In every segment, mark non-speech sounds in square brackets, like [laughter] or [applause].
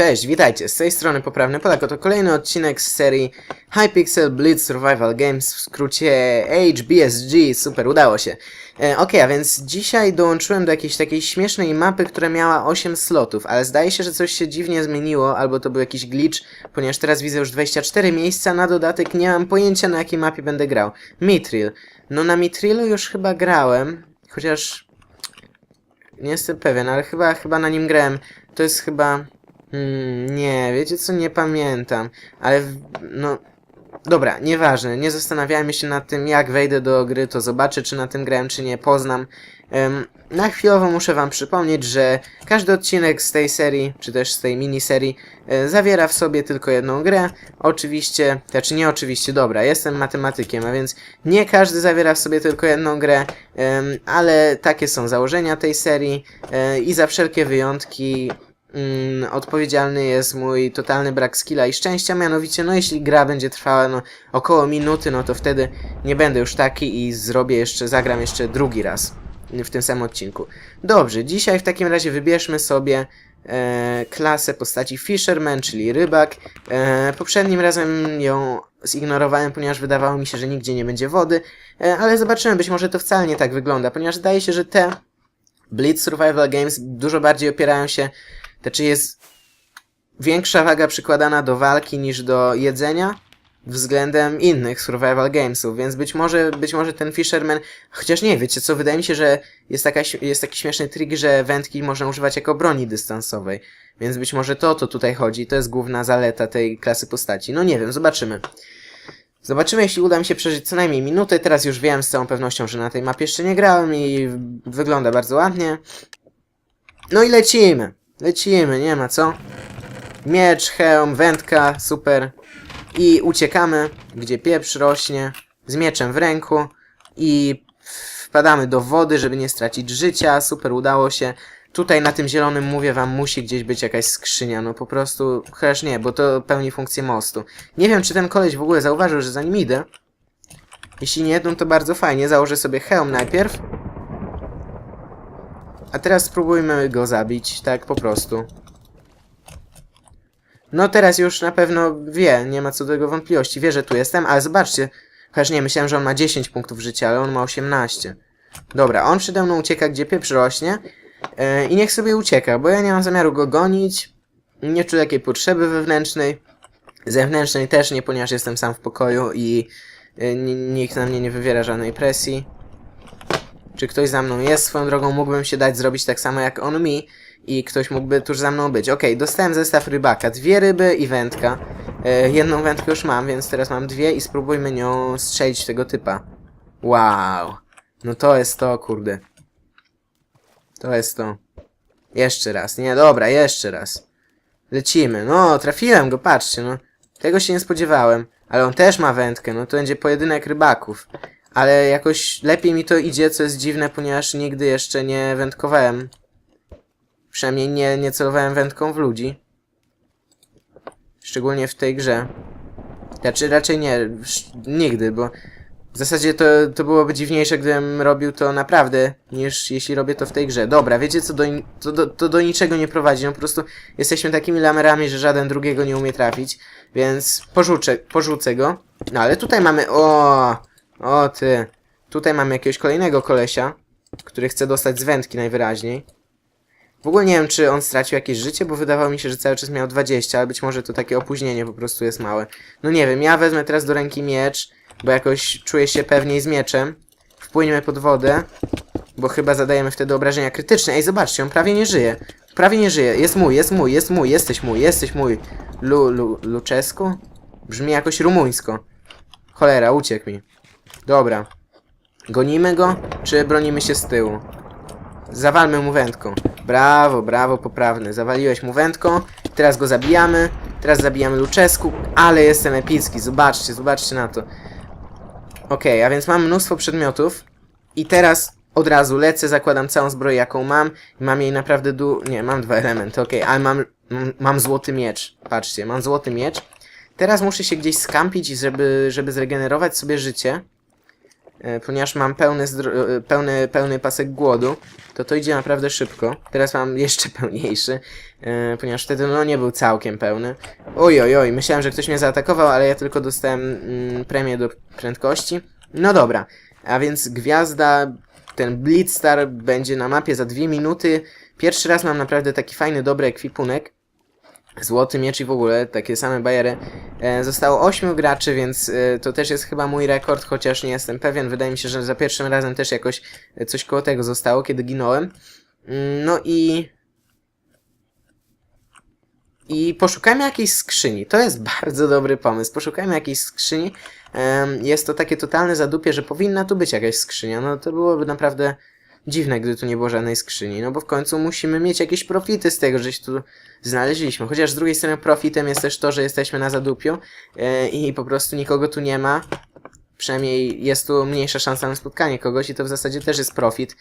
Cześć, witajcie, z tej strony Poprawny Polak, to kolejny odcinek z serii Hypixel Blitz Survival Games, w skrócie HBSG, super, udało się. E, ok, a więc dzisiaj dołączyłem do jakiejś takiej śmiesznej mapy, która miała 8 slotów, ale zdaje się, że coś się dziwnie zmieniło, albo to był jakiś glitch, ponieważ teraz widzę już 24 miejsca, na dodatek nie mam pojęcia na jakiej mapie będę grał. Mithril. No na Mithrilu już chyba grałem, chociaż nie jestem pewien, ale chyba, chyba na nim grałem. To jest chyba... Hmm, nie, wiecie co, nie pamiętam, ale w- no... Dobra, nieważne, nie zastanawiajmy się nad tym, jak wejdę do gry, to zobaczę, czy na tym grałem, czy nie, poznam. Em, na chwilowo muszę wam przypomnieć, że każdy odcinek z tej serii, czy też z tej miniserii, e, zawiera w sobie tylko jedną grę. Oczywiście, znaczy nie oczywiście, dobra, jestem matematykiem, a więc nie każdy zawiera w sobie tylko jedną grę, ale takie są założenia tej serii e, i za wszelkie wyjątki mm, odpowiedzialny jest mój totalny brak skilla i szczęścia, mianowicie, no jeśli gra będzie trwała no, około minuty, no to wtedy nie będę już taki i zrobię jeszcze, zagram jeszcze drugi raz w tym samym odcinku. Dobrze, dzisiaj w takim razie wybierzmy sobie e, klasę postaci Fisherman, czyli rybak. E, poprzednim razem ją zignorowałem, ponieważ wydawało mi się, że nigdzie nie będzie wody, e, ale zobaczymy, być może to wcale nie tak wygląda, ponieważ zdaje się, że te Blitz Survival Games dużo bardziej opierają się, znaczy jest większa waga przykładana do walki niż do jedzenia względem innych survival gamesów, więc być może, być może ten Fisherman, chociaż nie, wiecie co, wydaje mi się, że jest, taka, jest taki śmieszny trik, że wędki można używać jako broni dystansowej, więc być może to to tutaj chodzi, to jest główna zaleta tej klasy postaci. No nie wiem, zobaczymy. Zobaczymy, jeśli uda mi się przeżyć co najmniej minutę. Teraz już wiem z całą pewnością, że na tej mapie jeszcze nie grałem i wygląda bardzo ładnie. No i lecimy. Lecimy, nie ma co. Miecz, hełm, wędka, super. I uciekamy, gdzie pieprz rośnie, z mieczem w ręku i wpadamy do wody, żeby nie stracić życia. Super, udało się. Tutaj na tym zielonym, mówię wam, musi gdzieś być jakaś skrzynia, no po prostu, chociaż nie, bo to pełni funkcję mostu. Nie wiem, czy ten koleś w ogóle zauważył, że za nim idę. Jeśli nie, no to bardzo fajnie, założę sobie hełm najpierw. A teraz spróbujmy go zabić, tak po prostu. No teraz już na pewno wie, nie ma co do tego wątpliwości, wie, że tu jestem, ale zobaczcie, chociaż nie, myślałem, że on ma 10 punktów życia, ale on ma 18. Dobra, on przede mną ucieka, gdzie pieprz rośnie e, i niech sobie ucieka, bo ja nie mam zamiaru go gonić, nie czuję takiej potrzeby wewnętrznej, zewnętrznej też nie, ponieważ jestem sam w pokoju i n- nikt na mnie nie wywiera żadnej presji. Czy ktoś za mną jest? Swoją drogą mógłbym się dać zrobić tak samo jak on mi i ktoś mógłby tuż za mną być. Okej, dostałem zestaw rybaka. Dwie ryby i wędka. E, jedną wędkę już mam, więc teraz mam dwie i spróbujmy nią strzelić tego typa. Wow. No to jest to, kurde. To jest to. Jeszcze raz. Nie, dobra, jeszcze raz. Lecimy. No, trafiłem go, patrzcie, no. Tego się nie spodziewałem. Ale on też ma wędkę, no to będzie pojedynek rybaków. Ale jakoś lepiej mi to idzie, co jest dziwne, ponieważ nigdy jeszcze nie wędkowałem. Przynajmniej nie, nie celowałem wędką w ludzi. Szczególnie w tej grze. Znaczy raczej nie, nigdy, bo w zasadzie to, to byłoby dziwniejsze, gdybym robił to naprawdę, niż jeśli robię to w tej grze. Dobra, wiecie co, do, to, do, to do niczego nie prowadzi, no po prostu jesteśmy takimi lamerami, że żaden drugiego nie umie trafić, więc porzucę, porzucę go. No ale tutaj mamy, o, o ty, tutaj mamy jakiegoś kolejnego kolesia, który chce dostać z wędki najwyraźniej. W ogóle nie wiem, czy on stracił jakieś życie, bo wydawało mi się, że cały czas miał 20, ale być może to takie opóźnienie po prostu jest małe. No nie wiem, ja wezmę teraz do ręki miecz, bo jakoś czuję się pewniej z mieczem. Wpłyniemy pod wodę, bo chyba zadajemy wtedy obrażenia krytyczne. Ej, zobaczcie, on prawie nie żyje. Prawie nie żyje. Jest mój, jest mój, jest mój, jesteś mój, jesteś mój. Lu, lu, Luczesku? Brzmi jakoś rumuńsko. Cholera, uciekł mi. Dobra. Gonimy go, czy bronimy się z tyłu? Zawalmy mu wędką. Brawo, brawo, poprawny. Zawaliłeś mu wędką. Teraz go zabijamy. Teraz zabijamy Luczesku. Ale jestem epicki. Zobaczcie, zobaczcie na to. Okej, a więc mam mnóstwo przedmiotów. I teraz od razu lecę, zakładam całą zbroję, jaką mam. Mam jej naprawdę du... Nie, mam dwa elementy, okej, ale mam, mam złoty miecz. Patrzcie, mam złoty miecz. Teraz muszę się gdzieś skampić, żeby, żeby zregenerować sobie życie. E, ponieważ mam pełny, e, pełny, pełny pasek głodu, to to idzie naprawdę szybko. Teraz mam jeszcze [laughs] pełniejszy, e, ponieważ wtedy no nie był całkiem pełny. Oj, oj, oj, myślałem, że ktoś mnie zaatakował, ale ja tylko dostałem mm, premię do prędkości. No dobra, a więc gwiazda, ten Blitzstar będzie na mapie za dwie minuty. Pierwszy raz mam naprawdę taki fajny, dobry ekwipunek. Złoty miecz i w ogóle takie same bajery. E, zostało 8 graczy, więc e, to też jest chyba mój rekord, chociaż nie jestem pewien. Wydaje mi się, że za pierwszym razem też jakoś e, coś koło tego zostało, kiedy ginąłem. Mm, No i. I poszukajmy jakiejś skrzyni. To jest [laughs] bardzo dobry pomysł. Poszukajmy jakiejś skrzyni. Em, Jest to takie totalne zadupie, że powinna tu być jakaś skrzynia. No to byłoby naprawdę dziwne, gdy tu nie było żadnej skrzyni. No bo w końcu musimy mieć jakieś profity z tego, że się tu znaleźliśmy. Chociaż z drugiej strony profitem jest też to, że jesteśmy na zadupiu e, i po prostu nikogo tu nie ma. Przynajmniej jest tu mniejsza szansa na spotkanie kogoś i to w zasadzie też jest profit.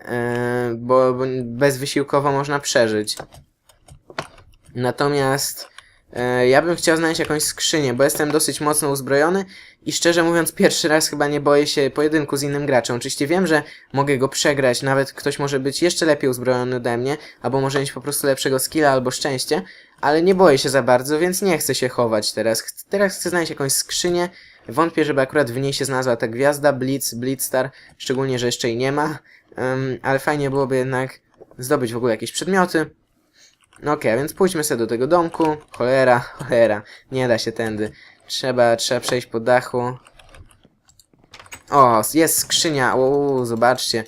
E, bo, bo bezwysiłkowo można przeżyć. Natomiast ja bym chciał znaleźć jakąś skrzynię, bo jestem dosyć mocno uzbrojony i szczerze mówiąc pierwszy raz chyba nie boję się pojedynku z innym graczem. Oczywiście wiem, że mogę go przegrać, nawet ktoś może być jeszcze lepiej uzbrojony ode mnie, albo może mieć po prostu lepszego skilla albo szczęście, ale nie boję się za bardzo, więc nie chcę się chować teraz. Ch- Teraz chcę znaleźć jakąś skrzynię. Wątpię, żeby akurat w niej się znalazła ta gwiazda, Blitz, Blitzstar, szczególnie, że jeszcze jej nie ma, Em, ale fajnie byłoby jednak zdobyć w ogóle jakieś przedmioty. No okej, a więc pójdźmy sobie do tego domku. Cholera, [laughs] cholera, nie da się tędy. Trzeba, trzeba przejść po dachu. O, jest skrzynia, uuu, zobaczcie.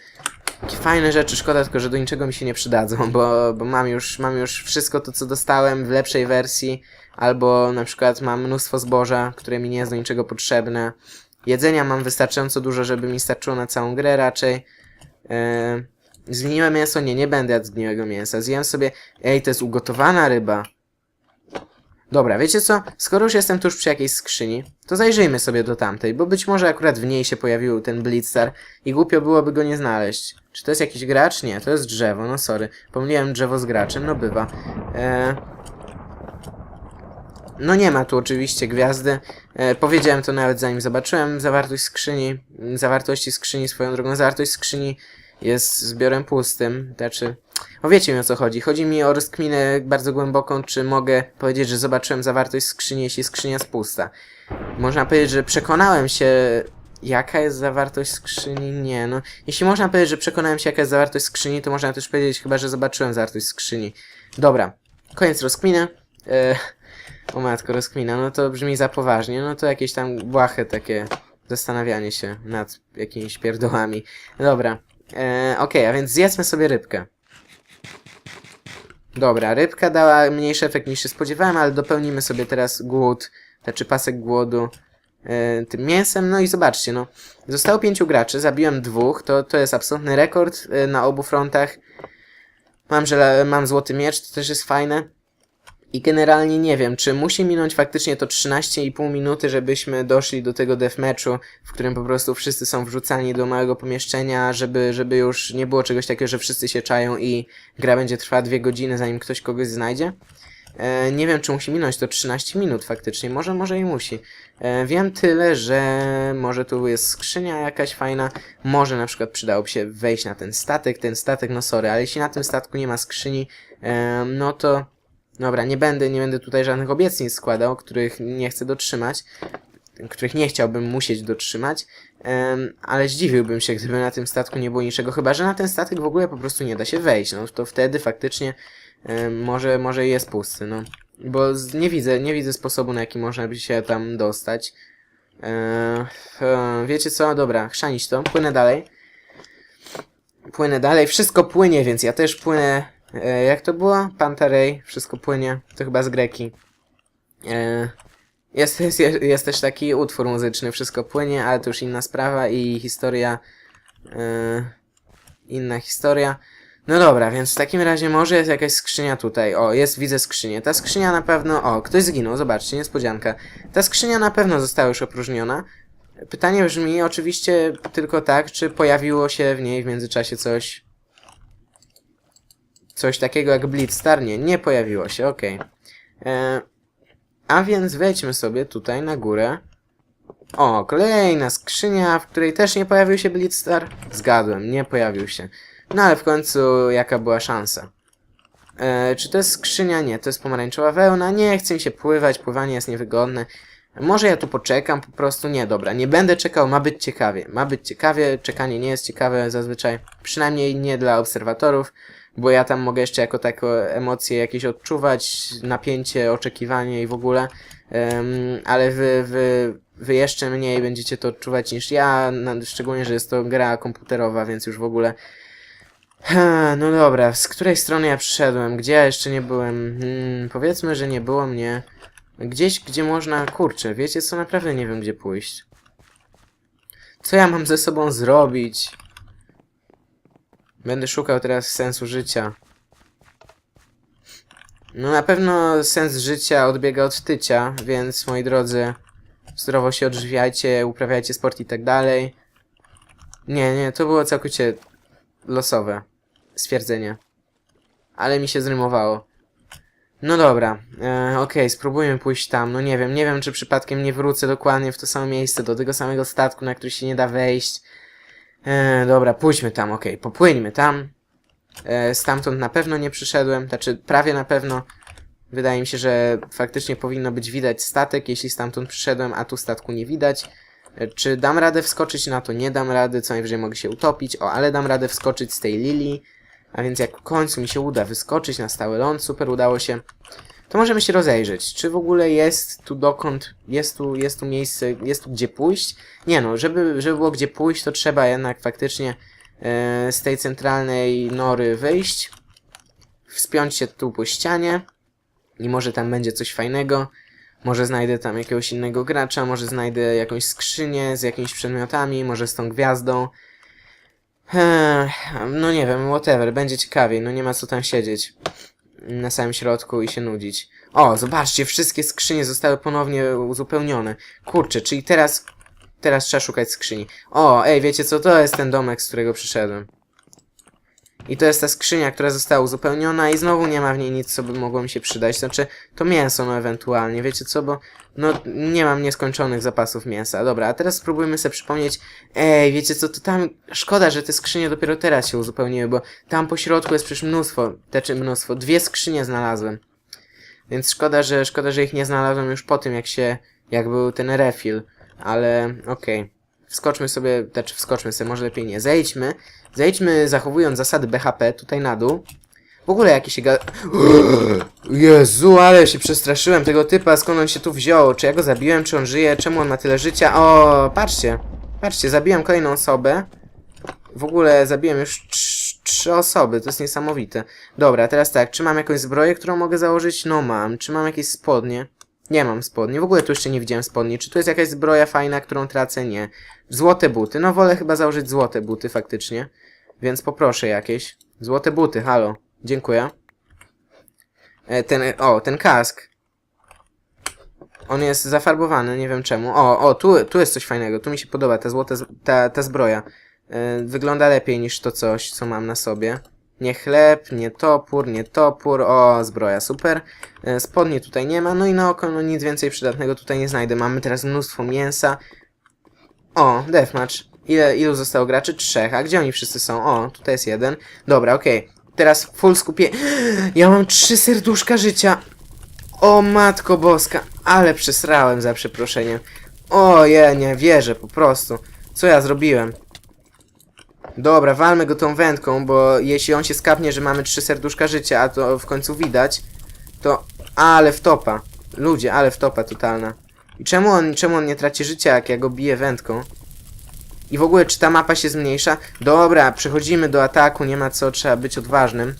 Fajne rzeczy, szkoda tylko, że do niczego mi się nie przydadzą, bo, bo mam, już, mam już wszystko to, co dostałem w lepszej wersji, albo na przykład mam mnóstwo zboża, które mi nie jest do niczego potrzebne. Jedzenia mam wystarczająco dużo, żeby mi starczyło na całą grę raczej. Eee, zgniłe mięso? Nie, nie będę jadł zgniłego mięsa. Zjem sobie... Ej, to jest ugotowana ryba. Dobra, wiecie co? Skoro już jestem tuż przy jakiejś skrzyni, to zajrzyjmy sobie do tamtej, bo być może akurat w niej się pojawił ten Blitzstar i głupio byłoby go nie znaleźć. Czy to jest jakiś gracz? Nie, to jest drzewo, no sorry. Pomyliłem drzewo z graczem, no bywa. Eee... No nie ma tu oczywiście gwiazdy. E, powiedziałem to nawet zanim zobaczyłem zawartość skrzyni. Zawartości skrzyni swoją drogą. Zawartość skrzyni jest zbiorem pustym. Znaczy, o wiecie mi o co chodzi. Chodzi mi o rozkminę bardzo głęboką, czy mogę powiedzieć, że zobaczyłem zawartość skrzyni, jeśli skrzynia jest pusta. Można powiedzieć, że przekonałem się, jaka jest zawartość skrzyni. Nie, no. Jeśli można powiedzieć, że przekonałem się, jaka jest zawartość skrzyni, to można też powiedzieć chyba, że zobaczyłem zawartość skrzyni. Dobra, koniec rozkminy. E, o matko, rozkmina, no to brzmi za poważnie, no to jakieś tam błahe takie zastanawianie się nad jakimiś pierdołami. Dobra, e, okej, a więc zjedzmy sobie rybkę. Dobra, rybka dała mniejszy efekt niż się spodziewałem, ale dopełnimy sobie teraz głód, znaczy pasek głodu e, tym mięsem, no i zobaczcie, no. Zostało pięciu graczy, zabiłem dwóch, to, to jest absolutny rekord e, na obu frontach. Mam, że mam złoty miecz, to też jest fajne. I generalnie nie wiem, czy musi minąć faktycznie to 13,5 minuty, żebyśmy doszli do tego deathmatchu, w którym po prostu wszyscy są wrzucani do małego pomieszczenia, żeby, żeby już nie było czegoś takiego, że wszyscy się czają i gra będzie trwała dwie godziny, zanim ktoś kogoś znajdzie. E, nie wiem, czy musi minąć to 13 minut faktycznie, może, może i musi. E, wiem tyle, że może tu jest skrzynia jakaś fajna, może na przykład przydałoby się wejść na ten statek, ten statek, no sorry, ale jeśli na tym statku nie ma skrzyni, e, no to Dobra, nie będę, nie będę tutaj żadnych obietnic składał, których nie chcę dotrzymać, których nie chciałbym musieć dotrzymać, em, ale zdziwiłbym się, gdyby na tym statku nie było niczego, chyba że na ten statek w ogóle po prostu nie da się wejść, no to wtedy faktycznie em, może, może jest pusty, no. Bo nie widzę, nie widzę sposobu, na jaki można by się tam dostać. E, e, wiecie co? Dobra, chrzanić to, płynę dalej. Płynę dalej, wszystko płynie, więc ja też płynę E, jak to było? Pantarej, wszystko płynie. To chyba z greki. E, jest, jest, jest też taki utwór muzyczny, wszystko płynie, ale to już inna sprawa i historia. E, inna historia. No dobra, więc w takim razie może jest jakaś skrzynia tutaj. O, jest, widzę skrzynię. Ta skrzynia na pewno. O, ktoś zginął, zobaczcie, niespodzianka. Ta skrzynia na pewno została już opróżniona. Pytanie brzmi oczywiście tylko tak, czy pojawiło się w niej w międzyczasie coś coś takiego jak Blitzstar? Nie, nie pojawiło się, okej. E, A więc wejdźmy sobie tutaj na górę. O, kolejna skrzynia, w której też nie pojawił się Blitzstar. Zgadłem, nie pojawił się. No ale w końcu jaka była szansa? E, czy to jest skrzynia? Nie, to jest pomarańczowa wełna. Nie chce mi się pływać, pływanie jest niewygodne. Może ja tu poczekam, po prostu nie, dobra, nie będę czekał, ma być ciekawie. Ma być ciekawie, czekanie nie jest ciekawe zazwyczaj, przynajmniej nie dla obserwatorów, bo ja tam mogę jeszcze jako taką emocje jakieś odczuwać, napięcie, oczekiwanie i w ogóle, Em, ale wy, wy, wy jeszcze mniej będziecie to odczuwać niż ja, szczególnie, że jest to gra komputerowa, więc już w ogóle no dobra, z której strony ja przyszedłem? Gdzie ja jeszcze nie byłem? Hmm, powiedzmy, że nie było mnie gdzieś, gdzie można... Kurczę, wiecie co? Naprawdę nie wiem, gdzie pójść. Co ja mam ze sobą zrobić? Będę szukał teraz sensu życia. No na pewno sens życia odbiega od tycia, więc moi drodzy, zdrowo się odżywiajcie, uprawiajcie sport i tak dalej. Nie, nie, to było całkowicie losowe stwierdzenie. Ale mi się zrymowało. No dobra, e, okej, spróbujmy pójść tam. No nie wiem, nie wiem czy przypadkiem nie wrócę dokładnie w to samo miejsce, do tego samego statku, na który się nie da wejść. E, dobra, pójdźmy tam, okej, popłyńmy tam. E, stamtąd na pewno nie przyszedłem, znaczy prawie na pewno. Wydaje mi się, że faktycznie powinno być widać statek, jeśli stamtąd przyszedłem, a tu statku nie widać. E, Czy dam radę wskoczyć na to? Nie dam rady, co najwyżej mogę się utopić. O, ale dam radę wskoczyć z tej lilii. A więc jak w końcu mi się uda wyskoczyć na stały ląd, super udało się, to możemy się rozejrzeć. Czy w ogóle jest tu dokąd, jest tu, jest tu miejsce, jest tu gdzie pójść? Nie no, żeby, żeby było gdzie pójść, to trzeba jednak faktycznie e, z tej centralnej nory wyjść, wspiąć się tu po ścianie i może tam będzie coś fajnego. Może znajdę tam jakiegoś innego gracza, może znajdę jakąś skrzynię z jakimiś przedmiotami, może z tą gwiazdą. Eee, no nie wiem, whatever, będzie ciekawiej, no nie ma co tam siedzieć na samym środku i się nudzić. O, zobaczcie, wszystkie skrzynie zostały ponownie uzupełnione. Kurczę, czyli teraz, teraz trzeba szukać skrzyni. O, ej, wiecie co, to jest ten domek, z którego przyszedłem. I to jest ta skrzynia, która została uzupełniona i znowu nie ma w niej nic, co by mogło mi się przydać. Znaczy, to mięso, no ewentualnie, wiecie co, bo no nie mam nieskończonych zapasów mięsa. Dobra, a teraz spróbujmy sobie przypomnieć, ej, wiecie co, to tam, szkoda, że te skrzynie dopiero teraz się uzupełniły, bo tam po środku jest przecież mnóstwo, znaczy mnóstwo, dwie skrzynie znalazłem. Więc szkoda, że, szkoda, że ich nie znalazłem już po tym, jak się, jak był ten refill, ale okej. Wskoczmy sobie, znaczy wskoczmy sobie, może lepiej nie, zejdźmy, zejdźmy zachowując zasady BHP tutaj na dół. W ogóle jakiś się. [gasps] Jezu, ale się przestraszyłem tego typa, skąd on się tu wziął, czy ja go zabiłem, czy on żyje, czemu on ma tyle życia, o, patrzcie, patrzcie, zabiłem kolejną osobę, w ogóle zabiłem już trz- trzy osoby, to jest niesamowite. Dobra, teraz tak, czy mam jakąś zbroję, którą mogę założyć? No mam. Czy mam jakieś spodnie? Nie mam spodni. W ogóle tu jeszcze nie widziałem spodni. Czy tu jest jakaś zbroja fajna, którą tracę? Nie. Złote buty. No wolę chyba założyć złote buty faktycznie. Więc poproszę jakieś. Złote buty, halo. Dziękuję. E, ten, o, ten kask. On jest zafarbowany, nie wiem czemu. O, o, tu, tu jest coś fajnego. Tu mi się podoba ta złota, ta, ta zbroja. E, wygląda lepiej niż to coś, co mam na sobie. Nie chleb, nie topór, nie topór. O, zbroja, super. E, spodni tutaj nie ma. No i na oko no, nic więcej przydatnego tutaj nie znajdę. Mamy teraz mnóstwo mięsa. O, deathmatch. Ile, ilu zostało graczy? Trzech. A gdzie oni wszyscy są? O, tutaj jest jeden. Dobra, okej. Teraz full skupie... [gasps] Ja mam trzy serduszka życia. O matko boska. Ale przesrałem za przeproszeniem. O, ja nie wierzę po prostu. Co ja zrobiłem? Dobra, walmy go tą wędką, bo jeśli on się skapnie, że mamy trzy serduszka życia, a to w końcu widać, to... Ale wtopa. Ludzie, ale wtopa totalna. I czemu on, czemu on nie traci życia, jak ja go biję wędką? I w ogóle, czy ta mapa się zmniejsza? Dobra, przechodzimy do ataku, nie ma co, trzeba być odważnym.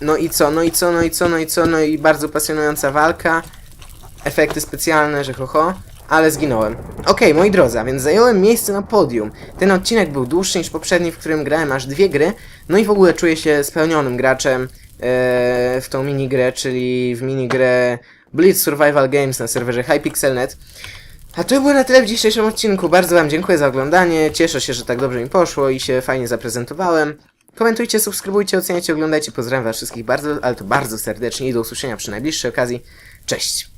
No i co, no i co, no i co, no i co, no i bardzo pasjonująca walka. Efekty specjalne, że ho, ho ale zginąłem. Okej, moi drodzy, a więc zająłem miejsce na podium. Ten odcinek był dłuższy niż poprzedni, w którym grałem aż dwie gry, no i w ogóle czuję się spełnionym graczem e, w tą minigrę, czyli w minigrę Blitz Survival Games na serwerze Hypixel.net. A to było na tyle w dzisiejszym odcinku. Bardzo Wam dziękuję za oglądanie. Cieszę się, że tak dobrze mi poszło i się fajnie zaprezentowałem. Komentujcie, subskrybujcie, oceniajcie, oglądajcie. Pozdrawiam Was wszystkich bardzo, ale to bardzo serdecznie i do usłyszenia przy najbliższej okazji. Cześć!